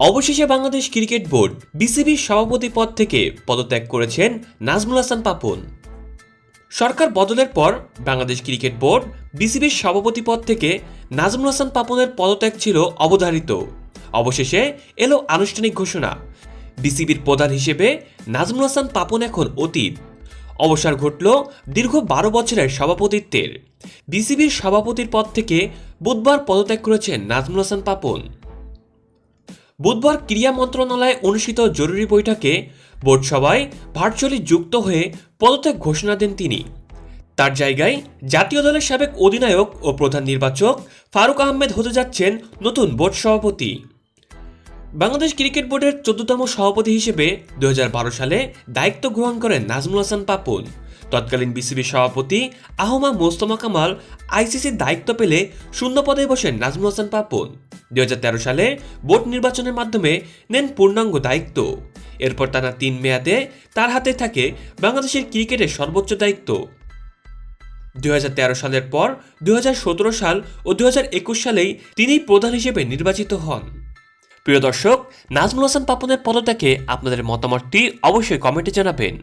অবশেষে Bangladesh cricket board বিসিবির সভাপতি পদ থেকে পদত্যাগ করেছেন নাজমুল হাসান পাপন। সরকার বদলের পর বাংলাদেশ ক্রিকেট বোর্ড বিসিবির সভাপতি পদ থেকে নাজমুল হাসান পাপনের পদত্যাগ ছিল অবধারিত। অবশেষে এলো আনুষ্ঠানিক ঘোষণা। বিসিবির প্রধান হিসেবে নাজমুল হাসান পাপন এখন অতীত। অবসর ঘটল দীর্ঘ বারো বছরের সভাপতিত্বের। বিসিবির সভাপতির পদ থেকে বুধবার পদত্যাগ করেছেন নাজমুল হাসান পাপন। বুধবার ক্রীড়া মন্ত্রণালয়ে অনুষ্ঠিত জরুরি বৈঠকে বোর্ড সভায় ভার্চুয়ালি যুক্ত হয়ে পদত্যাগ ঘোষণা দেন তিনি। তার জায়গায় জাতীয় দলের সাবেক অধিনায়ক ও প্রধান নির্বাচক ফারুক আহমেদ হতে যাচ্ছেন নতুন বোর্ড সভাপতি। বাংলাদেশ ক্রিকেট বোর্ডের চোদ্দতম সভাপতি হিসেবে দু হাজার বারো সালে দায়িত্ব গ্রহণ করেন নাজমুল হাসান পাপন। তৎকালীন বিসিবি সভাপতি আহমা মোস্তমা কামাল আইসিসির দায়িত্ব পেলে শূন্য পদে বসেন নাজমুল হাসান পাপন। দু হাজার তেরো সালে বোর্ড নির্বাচনের মাধ্যমে নেন পূর্ণাঙ্গ দায়িত্ব। এরপর টানা তিন মেয়াদে তার হাতে থাকে বাংলাদেশের ক্রিকেটের সর্বোচ্চ দায়িত্ব। দু হাজার তেরো সালের পর দু হাজার সতেরো সাল ও দু হাজার একুশ সালেই তিনি প্রধান হিসেবে নির্বাচিত হন। প্রিয় দর্শক, নাজমুল হাসান পাপনের পদত্যাগে আপনাদের মতামতটি অবশ্যই কমেন্টে জানাবেন।